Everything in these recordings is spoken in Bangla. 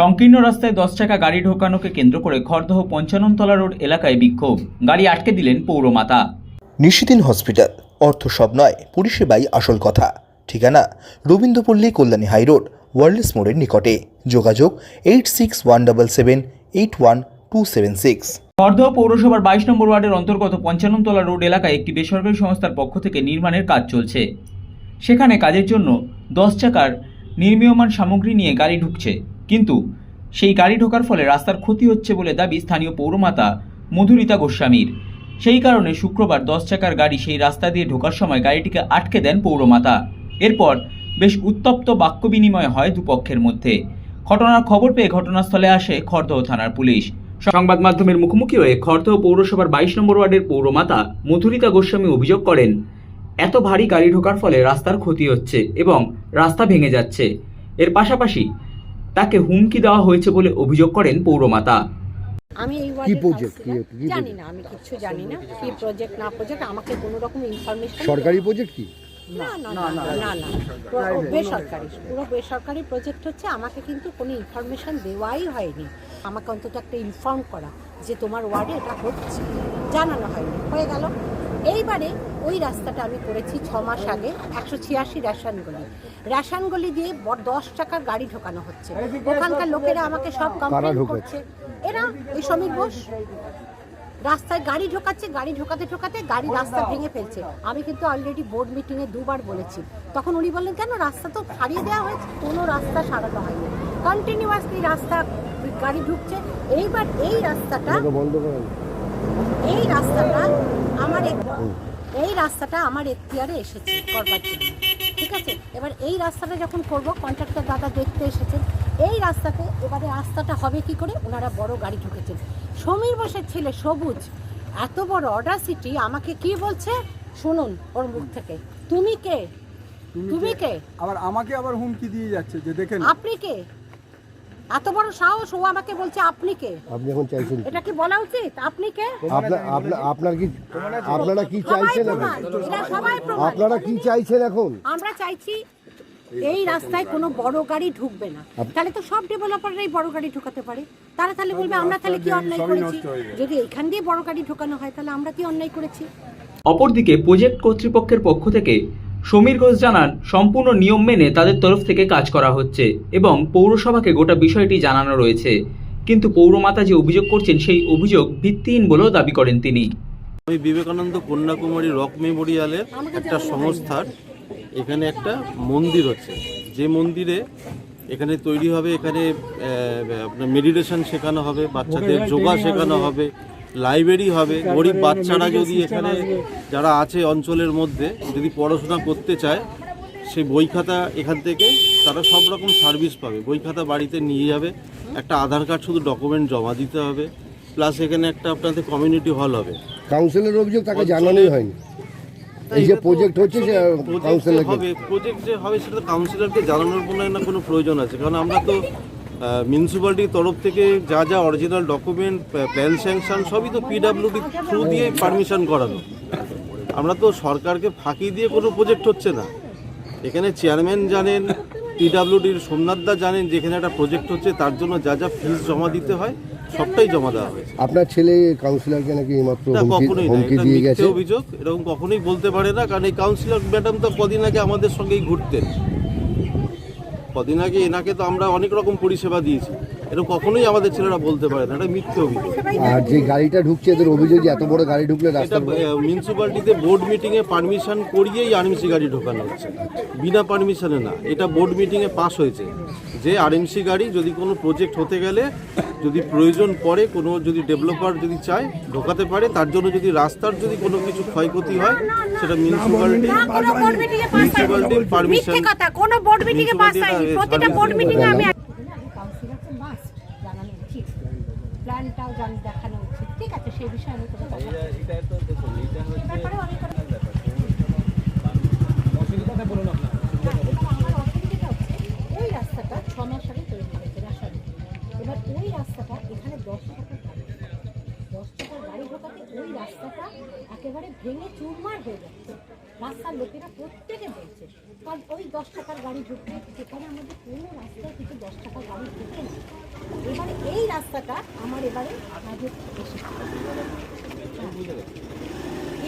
সংকীর্ণ রাস্তায় দশ চাকা গাড়ি ঢোকানোকে কেন্দ্র করে খড়দহ পঞ্চাননতলা রোড এলাকায় বিক্ষোভ। গাড়ি আটকে দিলেন পৌরমাতা। নিশিদিন হসপিটাল। অর্থ সব নয় পরিষেবাই আসল কথা। ঠিকানা রবীন্দ্রপল্লী কল্যাণী হাইরোড ওয়ার্ল্ডস মোড়ের নিকটে। যোগাযোগ eight six one double seven eight one two seven six. Khardaha পৌরসভার বাইশ নম্বর ওয়ার্ডের অন্তর্গত পঞ্চাননতলা রোড এলাকায় একটি বেসরকারি সংস্থার পক্ষ থেকে নির্মাণের কাজ চলছে। সেখানে কাজের জন্য দশ চাকার নির্মীয়মান সামগ্রী নিয়ে গাড়ি ঢুকছে। কিন্তু সেই গাড়ি ঢোকার ফলে রাস্তার ক্ষতি হচ্ছে বলে দাবি স্থানীয় পৌরমাতা মধুরিতা গোস্বামীর। সেই কারণে শুক্রবার দশ চাকার গাড়ি সেই রাস্তা দিয়ে ঢোকার সময় গাড়িটিকে আটকে দেন পৌরমাতা। এরপর বেশ উত্তপ্ত বাক্য বিনিময় হয় দুপক্ষের মধ্যে। ঘটনার খবর পেয়ে ঘটনাস্থলে আসে খড়দহ থানার পুলিশ। সংবাদ মাধ্যমের মুখোমুখি হয়ে খড়দহ পৌরসভার বাইশ নম্বর ওয়ার্ডের পৌরমাতা মধুরিতা গোস্বামী অভিযোগ করেন, এত ভারী গাড়ি ঢোকার ফলে রাস্তার ক্ষতি হচ্ছে এবং রাস্তা ভেঙে যাচ্ছে। এর পাশাপাশি তাকে হুমকি দেওয়া হয়েছে বলে অভিযোগ করেন পৌরমাতা। আমি এই কি? কাউন্সিলর। কি- জানি না আমি কিছু জানি না। কি প্রজেক্ট না প্রজেক্ট আমাকে কোনো রকম ইনফরমেশন সরকারি প্রজেক্ট কি? না না না না না বেসরকারি পুরো বেসরকারি প্রজেক্ট হচ্ছে আমাকে কিন্তু কোনো ইনফরমেশন দেওয়াই হয়নি। আমাকে অন্তত একটা ইনফর্ম করা যে তোমার ওয়ার্ডে এটা হচ্ছে। জানানো হয়নি। হয়ে গেল। এইবারে ওই রাস্তাটা আমি করেছি ছ মাস আগে একশো ছিয়াশি রেশন গলি। রেশন গলি দিয়ে দশ টাকার গাড়ি ঢোকানো হচ্ছে। ওখানকার লোকেরা আমাকে সব কমপ্লেন? করছে। এরা এই শ্রমিক বোস। রাস্তায় গাড়ি ঢোকাচ্ছে গাড়ি ঢোকাতে ঢোকাতে গাড়ি রাস্তা ভেঙে ফেলছে। আমি কিন্তু অলরেডি বোর্ড মিটিংয়ে দুবার বলেছি। তখন উনি বললেন কেন রাস্তা তো সারিয়ে দেওয়া হয়েছে? কোনো রাস্তা সারানো হয়নি। কন্টিনিউয়াসলি রাস্তা গাড়ি ঢুকছে। এইবার এই রাস্তাটা এই রাস্তাটা আমার এই রাস্তাটা আমার এখতিয়ারে এসেছে করবার জন্য। ঠিক আছে? এবার এই রাস্তাটা যখন করব কন্ট্রাক্টর দাদা দেখতে এসেছেন এই রাস্তাতে এবারে রাস্তাটা হবে কি করে? ওনারা বড় গাড়ি ঢুকেছেন। সমীর বসের ছেলে সবুজ এত বড় অর্ডার সিটি আমাকে কি বলছে? শুনুন ওর মুখ থেকে। তুমি কে? তুমি কে? আবার আমাকে আবার হুমকি দিয়ে যাচ্ছে যে দেখেন আপনি কে? এত বড় সাহস ও আমাকে বলছে আপনি কে? আপনি এখন চাইছেন কি? এটা কি বলা উচিত? আপনি কে? আপনার কি আপনারা কি সবাই চাইছেন এখন? প্রমাণ এরা সবাই প্রমাণ। আপনারা কি চাইছেন এখন? আমরা চাইছি এই রাস্তায় কোনো বড় গাড়ি ঢুকবে না। তাহলে তো সব ডেভেলপাররাই বড় গাড়ি ঢোকাতে পারে। তারা তাহলে বলবে আমরা তাহলে কি অন্যায় করেছি? যদি এখান দিয়ে বড় গাড়ি ঢোকানো হয় তাহলে আমরা কি অন্যায় করেছি? অপরদিকে প্রজেক্ট কর্তৃপক্ষের পক্ষ থেকে সমীর ঘোষ জানান সম্পূর্ণ নিয়ম মেনে তাদের তরফ থেকে কাজ করা হচ্ছে এবং পৌরসভাকে গোটা বিষয়টি জানানো রয়েছে। কিন্তু পৌরমাতা যে অভিযোগ করছেন সেই অভিযোগ ভিত্তিহীন বলেও দাবি করেন তিনি। আমি বিবেকানন্দ কন্যাকুমারী রক মেমোরিয়ালের একটা সংস্থার এখানে একটা মন্দির হচ্ছে যে মন্দিরে এখানে তৈরি হবে এখানে আপনার মেডিটেশন শেখানো হবে বাচ্চাদের যোগা শেখানো হবে। লাইব্রেরি হবে গরিব বাচ্চারা যদি এখানে যারা আছে অঞ্চলের মধ্যে যদি পড়াশোনা করতে চায় সেই বই খাতা এখান থেকে তারা সব রকম সার্ভিস পাবে। বই খাতা বাড়িতে নিয়ে যাবে একটা আধার কার্ড শুধু ডকুমেন্ট জমা দিতে হবে প্লাস এখানে একটা আপনাদের কমিউনিটি হল হবে। কাউন্সিলের অভিযোগ তাকে জানানোই হয়নি। এই যে প্রজেক্ট হচ্ছে সে কাউন্সিলরকে হবে প্রজেক্ট যে হবে সেটা কাউন্সিলরকে জানানোর কোনো না কোনো প্রয়োজন আছে। কারণ আমরা তো মিউনিসিপ্যালিটির তরফ থেকে যা যা অরিজিনাল ডকুমেন্ট প্ল্যান স্যাংশন সবই তো পিডাব্লিউডি থ্রু দিয়ে পারমিশন করানো আমরা তো সরকারকে ফাঁকি দিয়ে কোনো প্রজেক্ট হচ্ছে না। এখানে চেয়ারম্যান জানেন পিডাব্লিউডির সোমনাথদা জানেন যেখানে একটা প্রজেক্ট হচ্ছে তার জন্য যা যা ফিস জমা দিতে হয় সবটাই জমা দেওয়া হয়েছে। আপনার ছেলে কাউন্সিলরকে নাকি এইমাত্র হুমকি কখনোই হুমকি দিয়ে গেছে? অভিযোগ এরকম কখনোই বলতে পারে না কারণ এই কাউন্সিলর ম্যাডাম তো কদিন আগে আমাদের সঙ্গেই ঘুরতেন। কদিন আগে এনাকে তো আমরা অনেক রকম পরিষেবা দিয়েছি। এরকম কখনোই আমাদের ছেলেরা বলতে পারে না এটা মিথ্যে অভিযোগ। আর যে গাড়িটা ঢুকছে এদের অভিযোগ এত বড় গাড়ি ঢুকলে এটা রাস্তার মিউনিসিপ্যালিটিতে বোর্ড মিটিংয়ে পারমিশন করিয়েই আরএমসি গাড়ি ঢোকানো হচ্ছে। বিনা পারমিশনে না এটা বোর্ড মিটিংয়ে পাস হয়েছে। যে আরএমসি গাড়ি যদি কোনো প্রজেক্ট হতে গেলে যদি প্রয়োজন পড়ে কোনো যদি ডেভেলপার যদি চায় ঢোকাতে পারে তার জন্য যদি রাস্তার যদি কোনো কিছু ক্ষয়ক্ষতি হয় সেটা মিউনিসিপ্যালিটি মিউনিসিপ্যালিটির পারমিশন কথা কোনো বোর্ড মিটিংয়ে পাস হয়নি। প্রতিটা বোর্ড মিটিংয়ে আমি কাউন্সিলরকে মাস্ট জানানো উচিত প্ল্যানটাও জানি দেখানো উচিত ঠিক আছে সেই বিষয়ে আমি কোনো কথা ব্যাপারেও আমি একেবারে ভেঙে চুরমার হয়ে যাচ্ছে। রাস্তার লোকেরা প্রত্যেকে বলছে কারণ ওই দশ টাকার গাড়ি ঢুকবে যেখানে আমাদের কোনো রাস্তায় কিছু দশ টাকার গাড়ি ঢুকে না। এবারে এই রাস্তাটা আমার এবারে কাজে এসেছে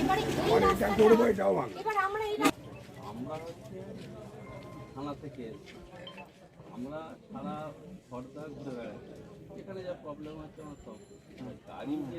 এবারে এই রাস্তাটা এবার আমরা এই রাস্তা- আমরা হচ্ছে থানা থেকে আমরা সারা খড়দা ঘুরে বেড়াচ্ছি। এখানে যা প্রবলেম হচ্ছে আমার সব গাড়ি যে